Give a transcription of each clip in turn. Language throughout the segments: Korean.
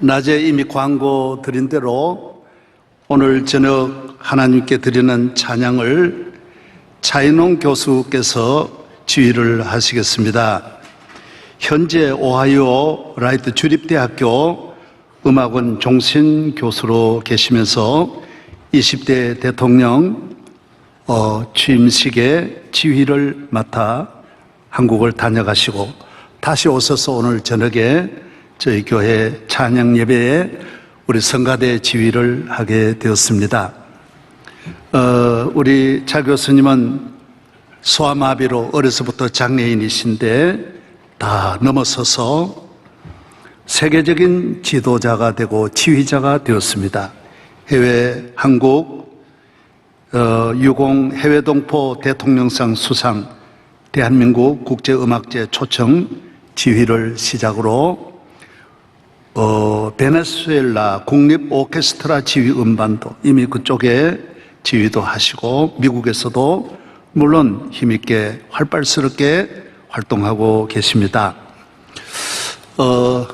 낮에 이미 광고 드린 대로 오늘 저녁 하나님께 드리는 찬양을 차인홍 교수께서 지휘를 하시겠습니다. 현재 오하이오 라이트 주립대학교 음악원 종신 교수로 계시면서 20대 대통령 어, 취임식에 지휘를 맡아 한국을 다녀가시고 다시 오셔서 오늘 저녁에 저희 교회 찬양 예배에 우리 성가대 지휘를 하게 되었습니다. 어, 우리 차 교수님은 소아마비로 어려서부터 장애인이신데 다 넘어서서 세계적인 지도자가 되고 지휘자가 되었습니다. 해외 한국 어, 유공 해외 동포 대통령상 수상 대한민국 국제음악제 초청 지휘를 시작으로 어, 베네수엘라 국립 오케스트라 지휘 음반도 이미 그쪽에 지휘도 하시고 미국에서도 물론 힘있게 활발스럽게 활동하고 계십니다. 어,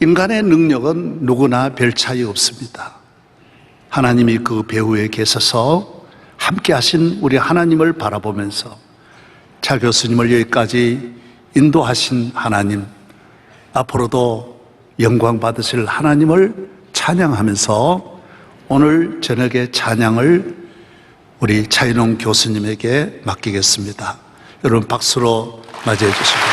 인간의 능력은 누구나 별 차이 없습니다. 하나님이 그 배후에 계셔서 함께 하신 우리 하나님을 바라보면서 차 교수님을 여기까지 인도하신 하나님, 앞으로도 영광 받으실 하나님을 찬양하면서 오늘 저녁의 찬양을 우리 차인홍 교수님에게 맡기겠습니다. 여러분 박수로 맞이해 주시기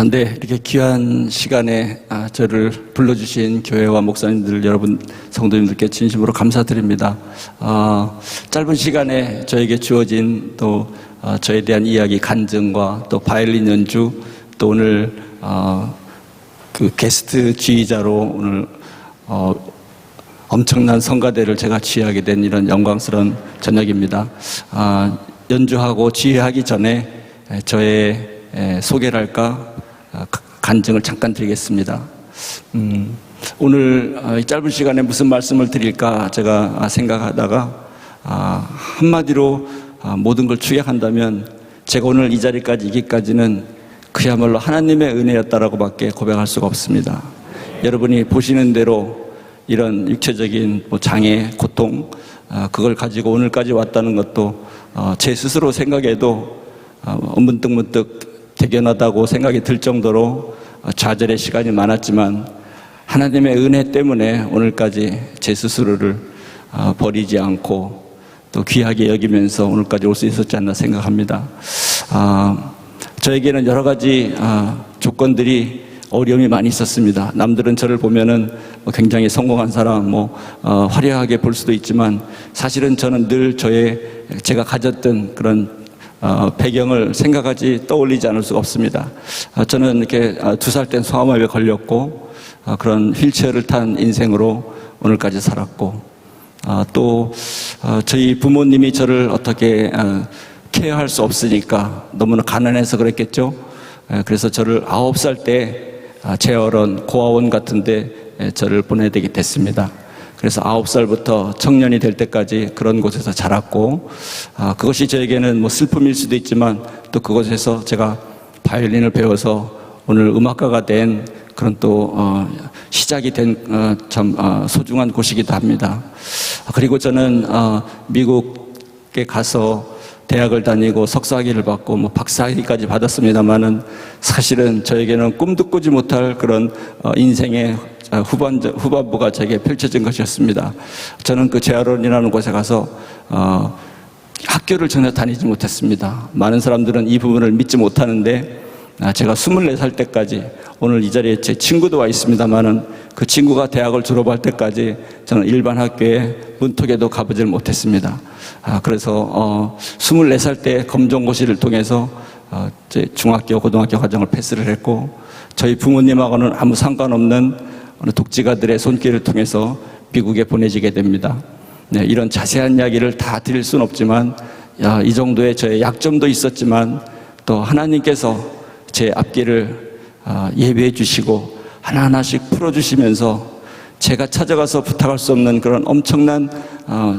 아, 네. 이렇게 귀한 시간에 아, 저를 불러주신 교회와 목사님들 여러분 성도님들께 진심으로 감사드립니다. 아, 짧은 시간에 저에게 주어진 또 아, 저에 대한 이야기 간증과 또 바이올린 연주 또 오늘 아, 그 게스트 지휘자로 오늘 어, 엄청난 성가대를 제가 지휘하게 된 이런 영광스러운 저녁입니다. 아, 연주하고 지휘하기 전에 에, 저의 가- 간증을 잠깐 드리겠습니다. 음, 오늘 아, 이 짧은 시간에 무슨 말씀을 드릴까 제가 아, 생각하다가 아, 한마디로 아, 모든 걸 축약한다면 제가 오늘 이 자리까지 이기까지는 그야말로 하나님의 은혜였다라고밖에 고백할 수가 없습니다. 여러분이 보시는 대로 이런 육체적인 뭐 장애, 고통, 아, 그걸 가지고 오늘까지 왔다는 것도 어, 제 스스로 생각해도 어, 문득문득 대견하다고 생각이 들 정도로 어, 좌절의 시간이 많았지만 하나님의 은혜 때문에 오늘까지 제 스스로를 어, 버리지 않고 또 귀하게 여기면서 오늘까지 올 수 있었지 않나 생각합니다. 아, 저에게는 여러 가지 아, 조건들이 어려움이 많이 있었습니다. 남들은 저를 보면은 뭐 굉장히 성공한 사람, 뭐 어, 화려하게 볼 수도 있지만 사실은 저는 늘 저의 제가 가졌던 그런 어, 배경을 생각하지 떠올리지 않을 수가 없습니다. 아, 저는 이렇게 두 살 땐 소아마비에 걸렸고 아, 그런 휠체어를 탄 인생으로 오늘까지 살았고 아, 또 어, 저희 부모님이 저를 어떻게 어, 케어할 수 없으니까 너무나 가난해서 그랬겠죠. 에, 그래서 저를 아홉 살때 아, 재활원 고아원 같은데 에, 저를 보내되게 됐습니다. 그래서 아홉 살부터 청년이 될 때까지 그런 곳에서 자랐고 아, 그것이 저에게는 뭐 슬픔일 수도 있지만 또 그곳에서 제가 바이올린을 배워서 오늘 음악가가 된 그런 또 어, 시작이 된참 소중한 곳이기도 합니다. 아, 그리고 저는 어, 미국에 가서 대학을 다니고 석사학위를 받고 뭐 박사학위까지 받았습니다만은 사실은 저에게는 꿈도 꾸지 못할 그런 어, 인생의 어, 후반 후반부가 제게 펼쳐진 것이었습니다. 저는 그 재활원이라는 곳에 가서 어, 학교를 전혀 다니지 못했습니다. 많은 사람들은 이 부분을 믿지 못하는데 아, 제가 24살 때까지 오늘 이 자리에 제 친구도 와 있습니다만은 그 친구가 대학을 졸업할 때까지 저는 일반 학교에 문턱에도 가보질 못했습니다. 아, 그래서 어, 24살 때 검정고시를 통해서 어, 제 중학교, 고등학교 과정을 패스를 했고 저희 부모님하고는 아무 상관없는 어느 독지가들의 손길을 통해서 미국에 보내지게 됩니다. 네, 이런 자세한 이야기를 다 드릴 수는 없지만 야, 이 정도의 저의 약점도 있었지만 또 하나님께서 제 앞길을 아, 예배해 주시고 하나하나씩 풀어주시면서 제가 찾아가서 부탁할 수 없는 그런 엄청난 어,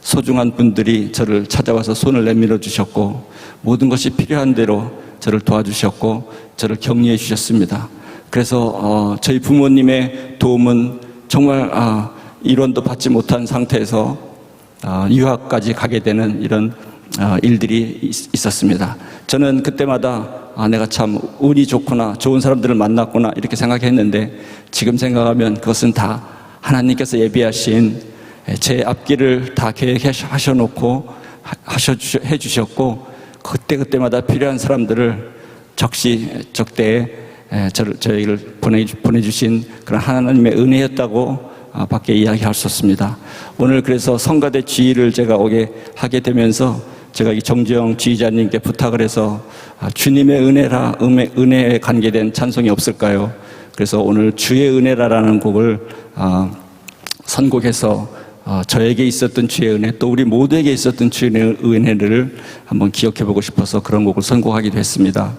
소중한 분들이 저를 찾아와서 손을 내밀어 주셨고 모든 것이 필요한 대로 저를 도와주셨고 저를 격려해 주셨습니다. 그래서 어, 저희 부모님의 도움은 정말 아, 일원도 받지 못한 상태에서 아, 유학까지 가게 되는 이런 아, 일들이 있- 있었습니다. 저는 그때마다 아, 내가 참 운이 좋구나, 좋은 사람들을 만났구나 이렇게 생각했는데 지금 생각하면 그것은 다 하나님께서 예비하신 제 앞길을 다 계획하셔 놓고 하셔 해 주셨고 그때 그때마다 필요한 사람들을 적시 적대에 에, 저를 저희를 보내 보내주 신 그런 하나님의 은혜였다고 아, 밖에 이야기할 수 없습니다. 오늘 그래서 성가대 지휘를 제가 오게 하게 되면서 제가 이 정지영 지휘자님께 부탁을 해서 아, 주님의 은혜라 은혜, 은혜에 관계된 찬송이 없을까요? 그래서 오늘 주의 은혜라라는 곡을 아, 선곡해서 어, 저에게 있었던 주의 은혜 또 우리 모두에게 있었던 주의 은혜를 한번 기억해 보고 싶어서 그런 곡을 선곡하기도 했습니다.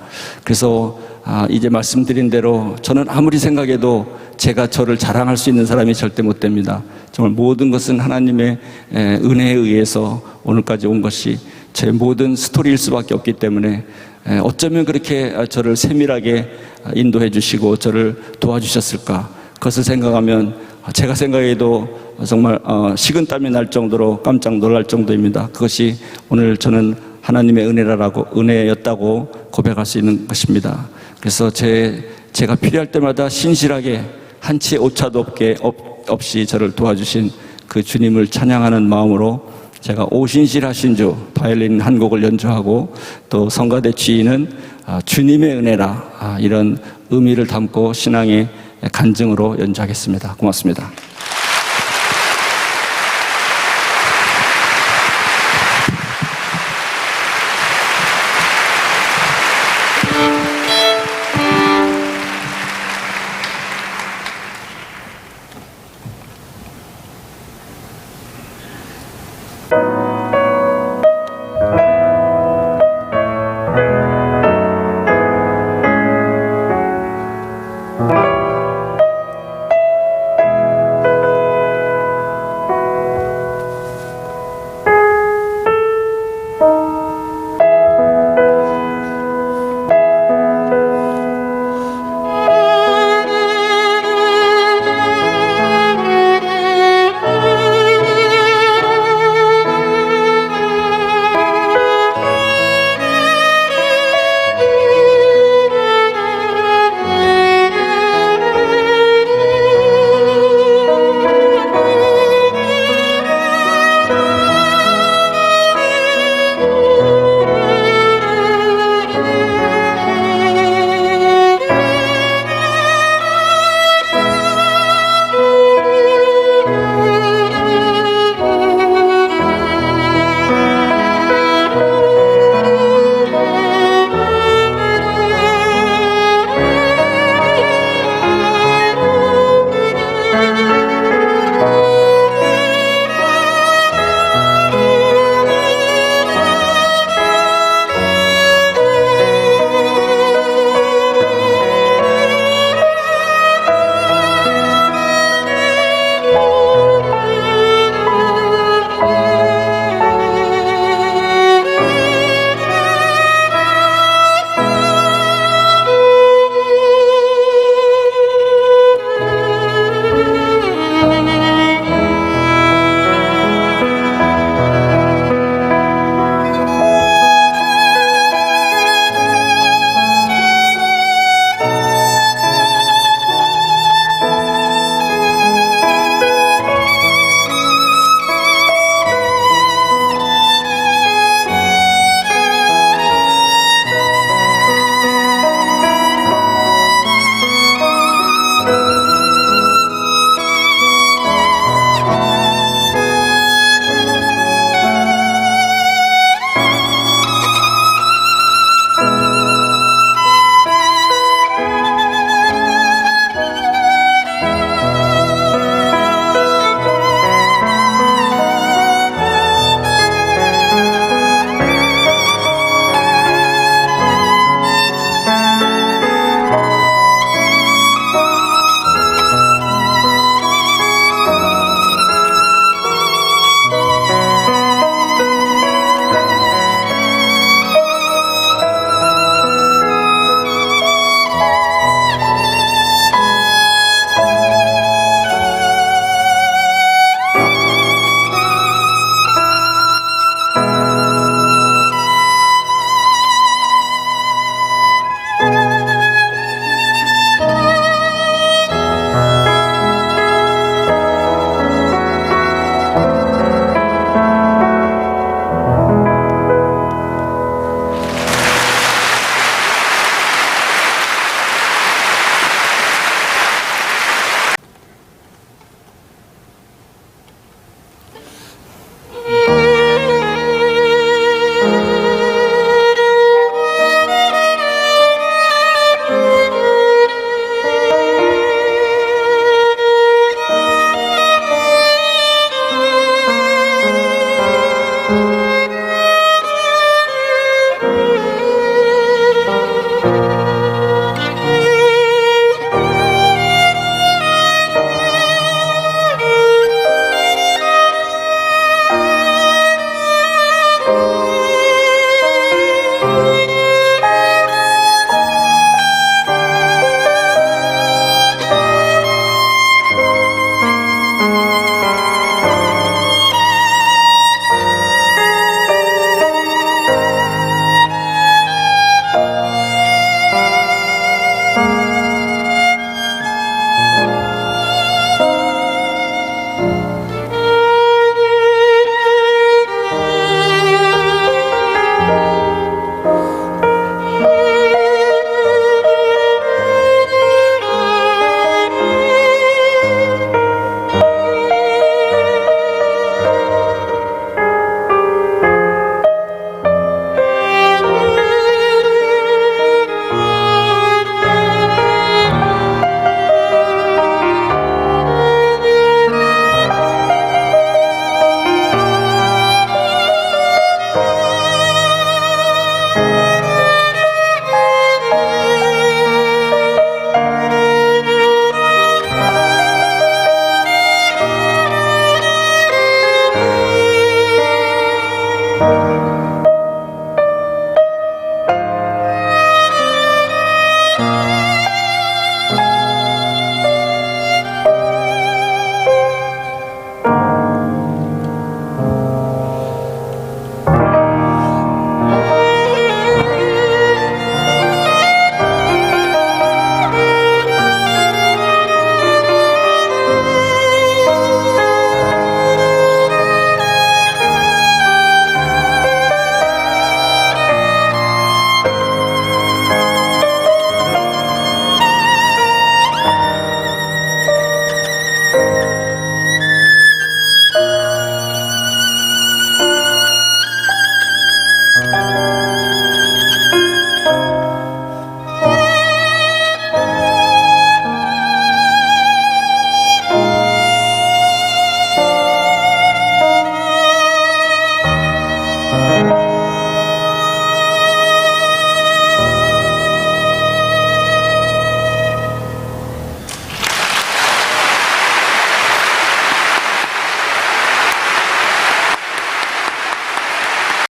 그래서 아, 이제 말씀드린 대로 저는 아무리 생각해도 제가 저를 자랑할 수 있는 사람이 절대 못 됩니다. 정말 모든 것은 하나님의 에, 은혜에 의해서 오늘까지 온 것이 제 모든 스토리일 수밖에 없기 때문에 에, 어쩌면 그렇게 저를 세밀하게 인도해 주시고 저를 도와주셨을까 그것을 생각하면 제가 생각해도 정말 어, 식은땀이 날 정도로 깜짝 놀랄 정도입니다. 그것이 오늘 저는 하나님의 은혜라고 은혜였다고 고백할 수 있는 것입니다. 그래서 제 제가 필요할 때마다 신실하게 한치의 오차도 없게 없, 없이 저를 도와주신 그 주님을 찬양하는 마음으로 제가 오신실하신 주 바이올린 한 곡을 연주하고 또 성가대 지휘는 아, 주님의 은혜라 아, 이런 의미를 담고 신앙의 간증으로 연주하겠습니다. 고맙습니다.